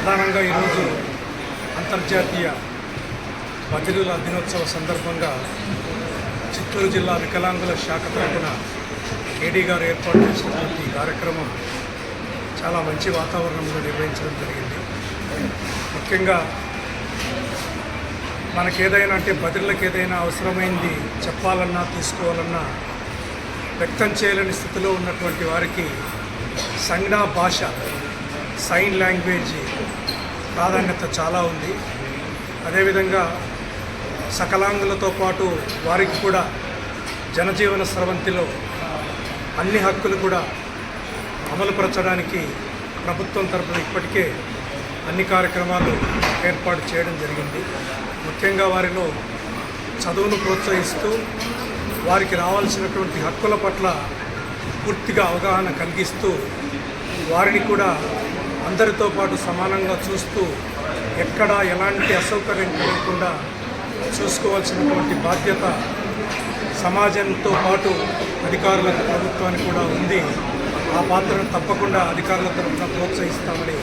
ప్రధానంగా ఈరోజు అంతర్జాతీయ బదిలీల దినోత్సవ సందర్భంగా చిత్తూరు జిల్లా వికలాంగుల శాఖ తరఫున కేడీ గారు ఏర్పాటు చేసినటువంటి ఈ కార్యక్రమం చాలా మంచి వాతావరణంలో నిర్వహించడం జరిగింది. ముఖ్యంగా మనకేదైనా అంటే బదిలీలకు ఏదైనా అవసరమైంది చెప్పాలన్నా తీసుకోవాలన్నా వ్యక్తం చేయలేని స్థితిలో ఉన్నటువంటి వారికి సంజ్ఞా భాష సైన్ లాంగ్వేజ్ ప్రాధాన్యత చాలా ఉంది. అదేవిధంగా సకలాంగులతో పాటు వారికి కూడా జనజీవన స్రవంతిలో అన్ని హక్కులు కూడా అమలుపరచడానికి ప్రభుత్వం తరపున ఇప్పటికే అన్ని కార్యక్రమాలు ఏర్పాటు చేయడం జరిగింది. ముఖ్యంగా వారిలో చదువును ప్రోత్సహిస్తూ వారికి రావాల్సినటువంటి హక్కుల పట్ల పూర్తిగా అవగాహన కలిగిస్తూ వారిని కూడా అందరితో పాటు సమానంగా చూస్తూ ఎక్కడ ఎలాంటి అసౌకర్యం కలగకుండా చూసుకోవాల్సినటువంటి బాధ్యత సమాజంతో పాటు అధికారులకు ప్రభుత్వానికి కూడా ఉంది. ఆ పాత్రను తప్పకుండా అధికారుల తరఫున ప్రోత్సహిస్తామని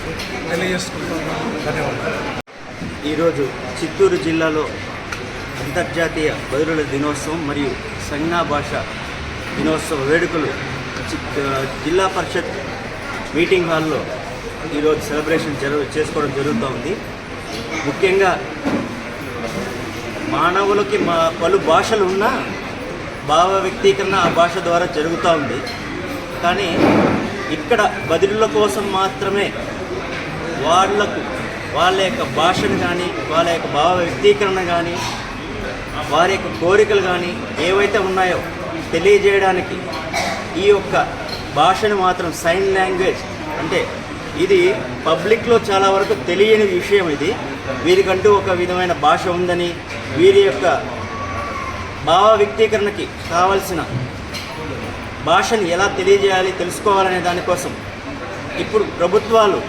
తెలియజేసుకుంటున్నాను. ధన్యవాదాలు. ఈరోజు చిత్తూరు జిల్లాలో అంతర్జాతీయ బదులుల దినోత్సవం మరియు సంజ్ఞా భాష దినోత్సవ వేడుకలు చిత్- జిల్లా పరిషత్ మీటింగ్ హాల్లో ఈరోజు సెలబ్రేషన్ జరు చేసుకోవడం జరుగుతూ ఉంది ముఖ్యంగా మానవులకి మా పలు భాషలు ఉన్నా భావ వ్యక్తీకరణ ఆ భాష ద్వారా జరుగుతూ ఉంది కానీ ఇక్కడ బదిలీల కోసం మాత్రమే వాళ్ళకు వాళ్ళ యొక్క భాషను కానీ వాళ్ళ యొక్క భావ వ్యక్తీకరణ కానీ వారి యొక్క కోరికలు కానీ ఏవైతే ఉన్నాయో తెలియజేయడానికి ఈ యొక్క భాషను మాత్రం సైన్ లాంగ్వేజ్ అంటే ఇది పబ్లిక్లో చాలా వరకు తెలియని విషయం ఇది. వీరికంటూ ఒక విధమైన భాష ఉందని వీరి యొక్క భావ వ్యక్తీకరణకి కావలసిన భాషని ఎలా తెలియజేయాలి తెలుసుకోవాలనే దానికోసం ఇప్పుడు ప్రభుత్వాలు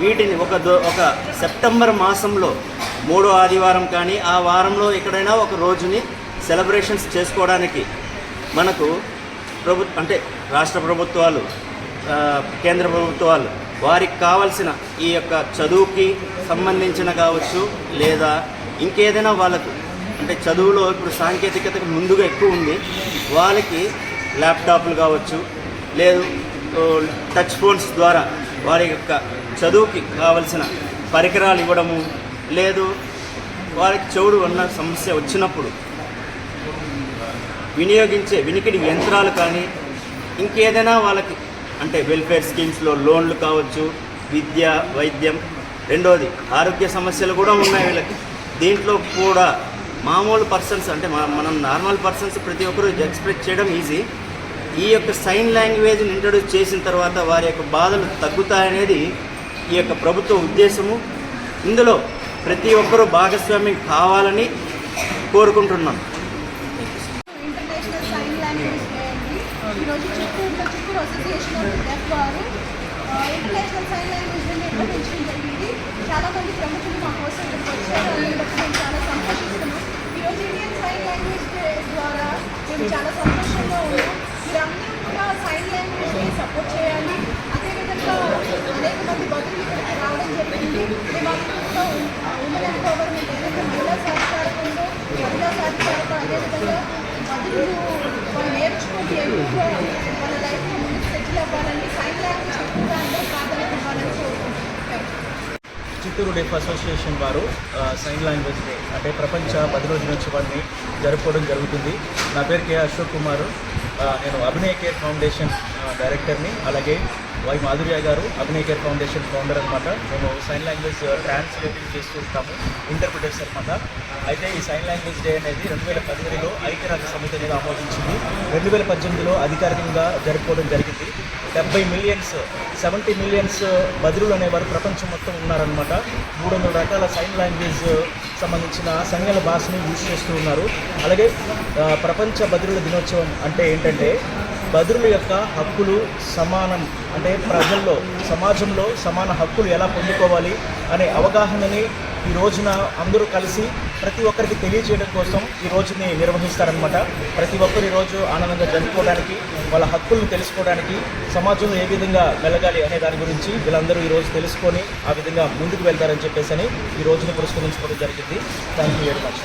వీటిని ఒక దో- ఒక సెప్టెంబర్ మాసంలో మూడో ఆదివారం కానీ ఆ వారంలో ఎక్కడైనా ఒక రోజుని సెలబ్రేషన్స్ చేసుకోవడానికి మనకు ప్రభు అంటే రాష్ట్ర ప్రభుత్వాలు కేంద్ర ప్రభుత్వాలు వారికి కావలసిన ఈ యొక్క చదువుకి సంబంధించిన కావచ్చు లేదా ఇంకేదైనా వాళ్ళకు అంటే చదువులో ఇప్పుడు సాంకేతికతకు ముందుగా ఎక్కువ ఉంది వాళ్ళకి ల్యాప్టాప్లు కావచ్చు లేదు టచ్ ఫోన్స్ ద్వారా వారి యొక్క చదువుకి కావలసిన పరికరాలు ఇవ్వడము లేదు వారికి చెవుడు ఉన్న సమస్య వచ్చినప్పుడు వినియోగించే వినికిడి యంత్రాలు కానీ ఇంకేదైనా వాళ్ళకి అంటే వెల్ఫేర్ స్కీమ్స్లో లోన్లు కావచ్చు విద్య వైద్యం. రెండోది ఆరోగ్య సమస్యలు కూడా ఉన్నాయి వీళ్ళకి. దీంట్లో కూడా మామూలు పర్సన్స్ అంటే మనం నార్మల్ పర్సన్స్ ప్రతి ఒక్కరూ ఎక్స్ప్రెస్ చేయడం ఈజీ ఈ యొక్క సైన్ లాంగ్వేజ్ని ఇంట్రడ్యూస్ చేసిన తర్వాత వారి యొక్క బాధలు తగ్గుతాయనేది ఈ యొక్క ప్రభుత్వ ఉద్దేశము. ఇందులో ప్రతి ఒక్కరూ భాగస్వామ్యం కావాలని కోరుకుంటున్నాను ఇంటర్నేషనల్ సైన్ లాంగ్వేజ్ డే అండి ఈరోజు చిత్తూరులో చిత్తూరు అసోసియేషన్ ఆఫ్ డెఫ్ వారు international sign language Chittoor deaf association వారు సైన్ లాంగ్వేజ్ డే అంటే ప్రపంచ పది రోజుల దినోత్సవాన్ని జరుపుకోవడం జరుగుతుంది. నా పేరు కే అశోక్ కుమార్. నేను అభినయ కేర్ ఫౌండేషన్ డైరెక్టర్ని అలాగే వై మాధుర్య గారు అభినయ కేర్ ఫౌండేషన్ ఫౌండర్ అనమాట మేము సైన్ లాంగ్వేజ్ ట్రాన్స్లేటింగ్ చేస్తూ ఉంటాము ఇంటర్ప్రిటర్స్ అనమాట అయితే ఈ సైన్ లాంగ్వేజ్ డే అనేది రెండు వేల పదిహేడులో ఐక్యరాజ్య సమితి అనేది ఆమోదించింది. రెండు వేల పద్దెనిమిదిలో అధికారికంగా జరుపుకోవడం జరిగింది. డెబ్బై మిలియన్స్ సెవెంటీ మిలియన్స్ బదిరులు అనేవారు ప్రపంచం మొత్తం ఉన్నారనమాట మూడు వందల రకాల సైన్ లాంగ్వేజ్ సంబంధించిన సంజ్ఞల భాషను యూజ్ చేస్తూ ఉన్నారు. అలాగే ప్రపంచ బదిరుల దినోత్సవం అంటే ఏంటంటే బదురుల యొక్క హక్కులు సమానం అంటే ప్రజల్లో సమాజంలో సమాన హక్కులు ఎలా పొందుకోవాలి అనే అవగాహనని ఈ రోజున అందరూ కలిసి ప్రతి ఒక్కరికి తెలియజేయడం కోసం ఈ రోజుని నిర్వహిస్తారనమాట ప్రతి ఒక్కరు ఈరోజు రోజు ఆనందంగా జరుపుకోవడానికి వాళ్ళ హక్కులను తెలుసుకోవడానికి సమాజంలో ఏ విధంగా మెలగాలి అనే దాని గురించి వీళ్ళందరూ ఈ రోజు తెలుసుకొని ఆ విధంగా ముందుకు వెళ్తారని చెప్పేసి అని ఈ రోజుని పురస్కరించుకోవడం జరిగింది. Thank you very much